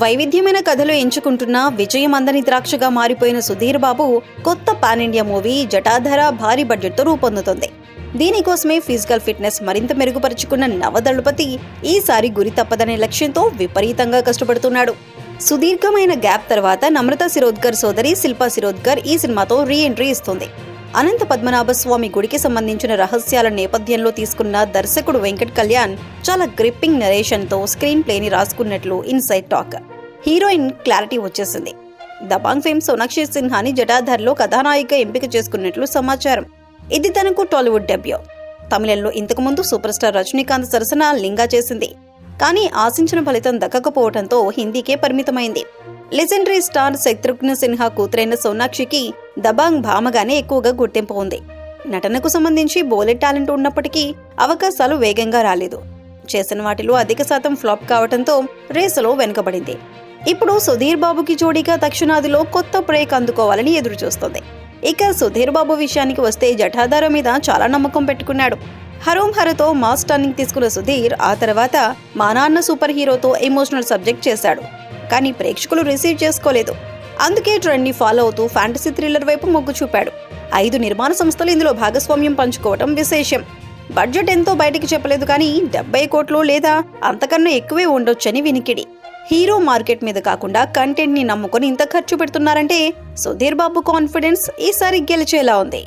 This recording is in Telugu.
వైవిధ్యమైన కథలు ఎంచుకుంటున్న విజయం అందని ద్రాక్షగా మారిపోయిన సుధీర్ బాబు కొత్త పాన్ ఇండియా మూవీ జటాధర భారీ బడ్జెట్తో రూపొందుతుంది. దీనికోసమే ఫిజికల్ ఫిట్నెస్ మరింత మెరుగుపరుచుకున్న నవదళపతి ఈసారి గురి తప్పదనే లక్ష్యంతో విపరీతంగా కష్టపడుతున్నాడు. సుదీర్ఘమైన గ్యాప్ తర్వాత నమ్రత శిరోద్కర్ సోదరి శిల్పా శిరోద్కర్ ఈ సినిమాతో రీ ఎంట్రీ ఇస్తుంది. అనంత పద్మనాభ స్వామి గుడికి సంబంధించిన రహస్యాల నేపథ్యంలో తీసుకున్న దర్శకుడు వెంకట్ కళ్యాణ్ చాలా గ్రిప్పింగ్ నరేషన్తో స్క్రీన్ ప్లేని రాసుకున్నట్లు ఇన్సైడ్ టాక్ హీరోయిన్ క్లారిటీ వచ్చేసింది. దబాంగ్ ఫేమ్ సోనాక్షి సిన్హాని జటాధర్లో కథానాయిక ఎంపిక చేసుకున్నట్లు సమాచారం. ఇది తనకు టాలీవుడ్ డెబ్యూ తమిళంలో ఇంతకుముందు సూపర్ స్టార్ రజనీకాంత్ సరసన లింగా చేసింది. కానీ ఆశించిన ఫలితం దక్కకపోవడంతో హిందీకే పరిమితమైంది. లెజెండరీ స్టార్ శత్రుఘ్న సిన్హా కూతురైన సోనాక్షికి దబాంగ్ భామగానే ఎక్కువగా గుర్తింపు ఉంది. నటనకు సంబంధించి బోలెట్ టాలెంట్ ఉన్నప్పటికీ అవకాశాలు వేగంగా రాలేదు. చేసిన వాటిలో అధిక శాతం ఫ్లాప్ కావడంతో రేసులో వెనుకబడింది. ఇప్పుడు సుధీర్ బాబుకి జోడీగా దక్షిణాదిలో కొత్త బ్రేక్ అందుకోవాలని ఎదురుచూస్తుంది. ఇక సుధీర్ బాబు విషయానికి వస్తే జఠాధార మీద చాలా నమ్మకం పెట్టుకున్నాడు. హరోం హరతో మాస్ టర్నింగ్ తీసుకున్న సుధీర్ ఆ తర్వాత మా నాన్న సూపర్ హీరోతో ఎమోషనల్ సబ్జెక్ట్ చేశాడు. కానీ ప్రేక్షకులు రిసీవ్ చేసుకోలేదు. అందుకే ట్రెండ్ని ఫాలో అవుతూ ఫ్యాంటసీ థ్రిల్లర్ వైపు మొగ్గు చూపాడు. ఐదు నిర్మాణ సంస్థలు ఇందులో భాగస్వామ్యం పంచుకోవటం విశేషం. బడ్జెట్ ఎంతో బయటికి చెప్పలేదు కానీ డెబ్బై కోట్లు లేదా అంతకన్నా ఎక్కువే ఉండొచ్చని వినికిడి. హీరో మార్కెట్ మీద కాకుండా కంటెంట్ని నమ్ముకొని ఇంత ఖర్చు పెడుతున్నారంటే సుధీర్ బాబు కాన్ఫిడెన్స్ ఈసారి గెలిచేలా ఉంది.